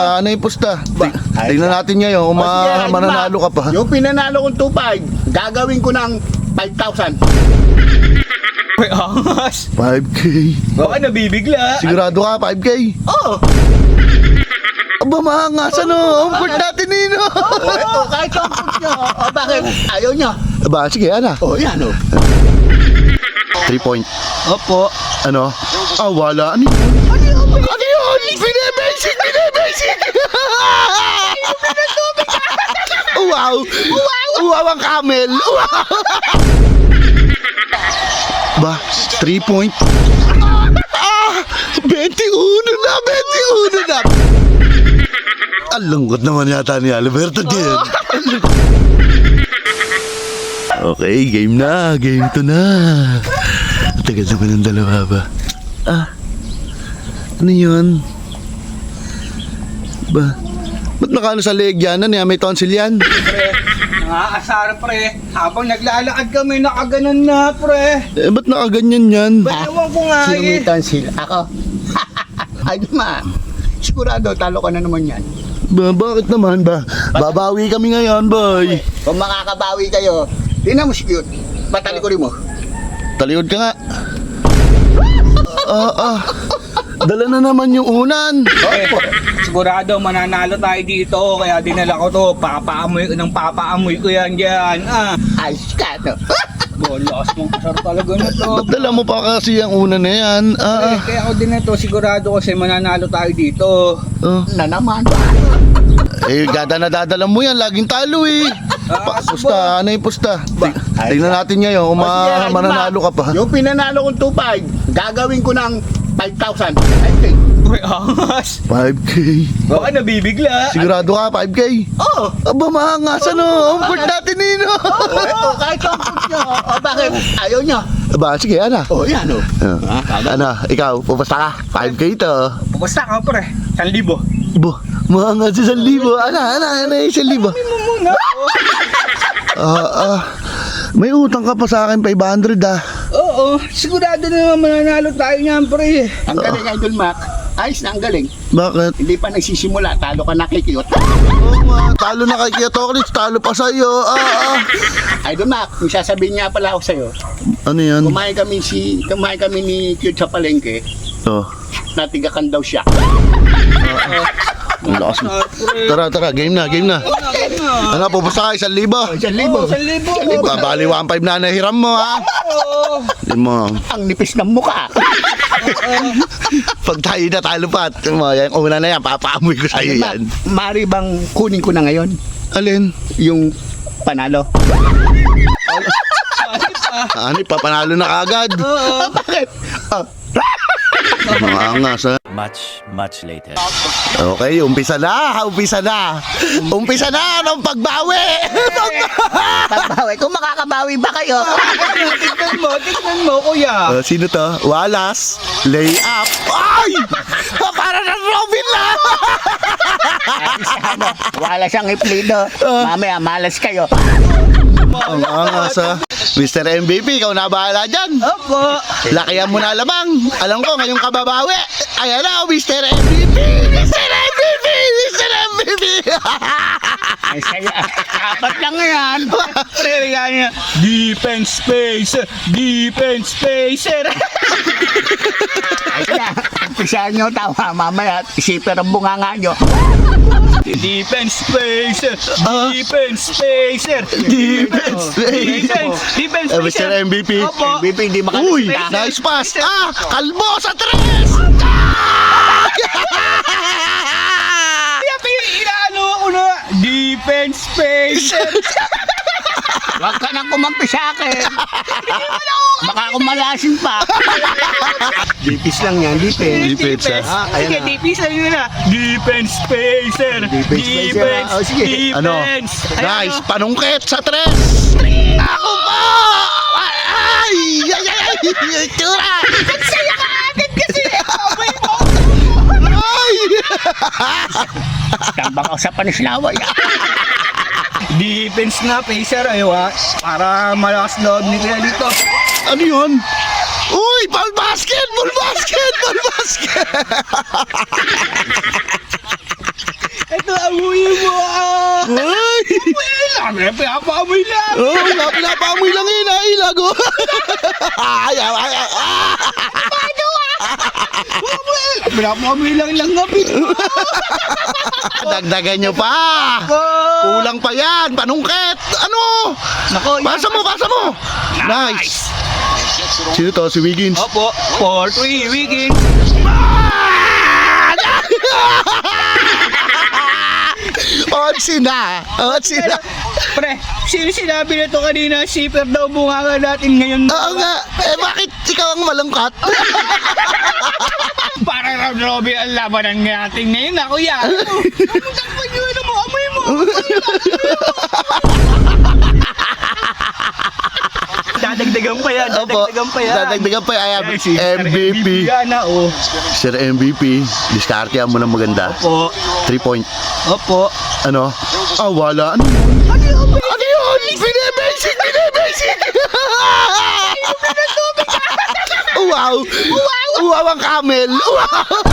Ah, ano yung pusta? Ba- Ti- Tingnan natin ngayon kung O, sige, ma- ayun mananalo ba? ka pa. Yung pinanalo kong 2.5, gagawin ko ng 5,000. May angas. 5K. Baka nabibigla. Sigurado ka, 5K? Oo. Aba, maangas ano? Ang port natin, Nino. Oh, ito, kahit ang put nyo. O, bakit? Ayaw nyo. Aba, sige, ano? O, yan o. 3 point. Opo. Ano? Ah, wala. Ano yun? Ano yun? Binebasic! Binebasic! Wow! Wow ang camel! Wow! ba, 3 point. Ah! 21 na! 21 na! Ang lungkot naman yata ni Alberto din. Okay, game na. Game to na. Tagal naman ng dalawa ba? Ah. Ano yun? Ba? Ba't nakano sa leeg yan? Ano yan? May tonsil yan? Pre, nangaasar pre. Habang naglalakad kami, nakaganon na pre. Eh, ba't nakaganyan yan? Ba, ewan ko nga Sino may eh. tonsil? Ako. Ayun ma. Sigurado, talo ka na naman yan. Ba, bakit naman ba? Babawi kami ngayon, boy. Kung makakabawi kayo, tingnan mo si cute. Batalikurin mo. Talikod ka nga. Ah, ah. Dala na naman yung unan. Eh, sigurado mananalo tayo dito. Kaya dinala ko to. Papaamoy ko ng papaamoy ko yan dyan. Ah, Ayos ka, no? bolos mong kasar talaga na to. Ba't dala mo pa kasi ang unan na yan? Eh, Ah, ah. kaya ako din na to. Sigurado kasi mananalo tayo dito. ah. Na naman. Eh, gada na dadala mo yan. Laging talo eh. Pa, pusta, ano yung pusta? Ti- Tingnan natin ngayon kung ma- mananalo ma. ka pa. Yung pinanalo kong 2.5, gagawin ko ng 5,000. I think. May angas. 5K. Baka nabibigla. Sigurado ka, 5K? Oo. Aba, maangas ano? Ang port natin, Nino. Oh, ito, kahit ang put nyo. O, bakit? Ayaw nyo. Aba, sige, ano? O, yan o. Ah, ano, ikaw, pupusta ka. 5K to. Basta ka pre. 1,000. Bo, maangas sa 1,000. Ano, ano, ano yung 1,000? Mo muna. Ah, ah. May utang ka pa sa akin, 500 ah. Oo, sigurado na mananalo tayo niyan pre. Ang galing, Idol Mac. Ayos na ang galing. Bakit? Hindi pa nagsisimula, talo ka nakikiyot. Oo nga, talo na kay Toklis, talo pa sa'yo. Ah, ah. Idol Mac, may sasabihin nga pala ako sa'yo. Ano yan? Kumain kami si kumain kami ni Cute sa palengke. Oh, Natigakan daw siya. ang lakas. Tara, tara, game na, game na. Ano, pupusta ka, 1,000? Isang libo. Isang libo. Babali 1,500 na nahiram mo, ha? Oo. Hindi mo. Ang nipis ng mukha. Pag tayo na talo pa, yan, una na yan, papaamoy ko sa'yo Idol Mac, yan. Mari bang kunin ko na ngayon? Alin? Yung panalo. Ano, papanalo na kagad. Bakit? Oh, Mga angas, ha? Much, much later. Okay, umpisa na, umpisa na. Umpisa na ng pagbawi. pagbawi. Kung makakabawi ba kayo? Tignan mo, tignan mo kuya. Uh, sino to? Wallace. Lay up. Ay! Para ng Robin lang! ano, wala siyang iplido. Mamaya, malas kayo. Ang angas ha. Mr. MVP, ikaw na bahala dyan. Opo. Lakihan mo na lamang. Alam ko, ngayong kababawi. Ayan na, Mr. MVP! Mr. MVP! Mr. MVP! Ay, sa'yo, apat lang yan. Pre, yan yan. Defense spacer. Defense spacer. Ay na, umpisahan nyo tama. Mamaya, isipin ang bunganga nyo. Defense spacer. Defense spacer. Defense Defense. Defense Uh, Mr. spacer. MVP. Opo. MVP, hindi Uy, nice pass. Ah, kalbo sa tres! Kaya pero inaano ko na. Defense spacer. Huwag ka nang kumampi sa akin. Baka kumalasin pa. Dipis lang yan, dipis. Defense, ah. Ah, ayan Sige, na. defense lang yun na. Defense spacer. Defense spacer, ah. Oh, sige. Ano? Defense. Ayan, Nice, oh. panungkit sa tres! Ako pa! Ay! Ay! Ay! Ay! Tura! Saya ka agad kasi. Abay mo. Ay! Tambak ako sa panislaway. Defense nga, pacer. Ayaw Para malakas loob ni Kuya dito. Ano yun? Uy! Ball basket! Ball basket! Ball basket! Ito, amuyin mo ah! Ay! Sabi, pinapaamoy lang! Oh, nga, pinapamoy lang yun, ah, ilag, oh. ay, ay, ay, ay, ah. Pinapaamoy lang lang ngapit Dagdagan nyo pa. Kulang pa yan, panungkit. Ano? Nako. Pasa mo, pasa mo. Nice. Sino to? Si Wiggins. Opo, 4-3, weekend. Otsi na. Otsi na. Pre, sino sinabi nito kanina, shipper daw bunga natin ngayon. Oo nga. Eh, bakit ikaw ang malungkot? Para raw Robby ang labanan natin ngayon. Ako yan. Ang takpan nyo, ano mo, amoy mo. Dadagdagan pa yan, Opo. dadagdagan pa yan. Dadagdagan pa yan. Eh, si Sir MVP. Yan na, oh. Sir MVP. Diskartehan mo ng maganda. Opo. 3 point. Opo. Ano? Ah, wala. Ano yun? Ano yun? Ano yun? Binibasic! Binibasic! Wow! Wow ang camel! Wow!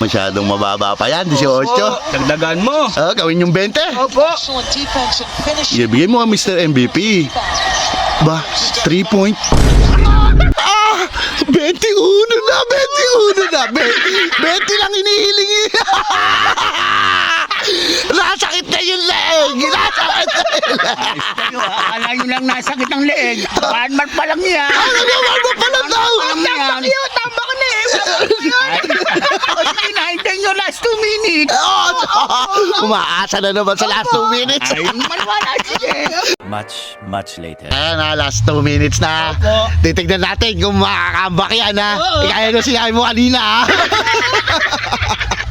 Masyadong mababa pa yan, 18. Dagdagan mo. Ah, gawin yung 20. Opo. Ibigay mo ang Mr. MVP. Ba, 3 point. Ah! 21 na! 21 na! 20, 20 lang hinihiling eh. Nasakit na yung leg! Nasakit na yung! Kayo, akala nyo lang nasakit ang leeg. One month pa lang yan. Ano naman mo pala daw? Alam mo yan. Tamba ka na eh. Ay, o sige, nahintay nyo last two minutes. Oh, umaasa na naman sa last 2 minutes. Ay, maniwala, sige. Much, much later. Ayan na, last 2 minutes na. Titignan natin kung makakambak yan ha. Oo. Kaya na sinabi mo kanina ha.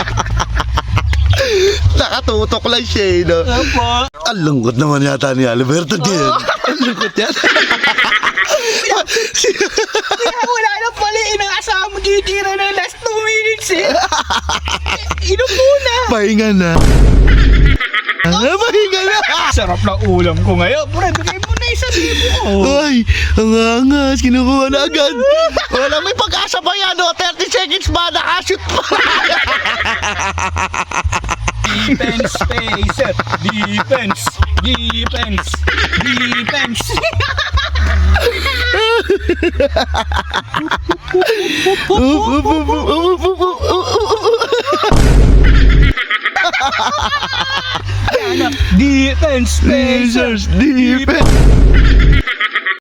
Nakatutok lang siya eh, no? Opo. Ang lungkot naman yata ni Alberto din. Ang lungkot yan. Wala na pala eh. Nang asawa mo titira ng last 2 minutes eh. Inom muna. Pahinga na. Ah, pahinga na. Sarap na ulam ko ngayon. Pre, bigay mo na isang libo. Ay, ang angas. Kinukuha na agad. Wala, may pag-asa pa yan. No? 30 seconds ba? Nakashoot pa. Defense spacer. Defense. Defense. Defense. Defense spacer. Defense.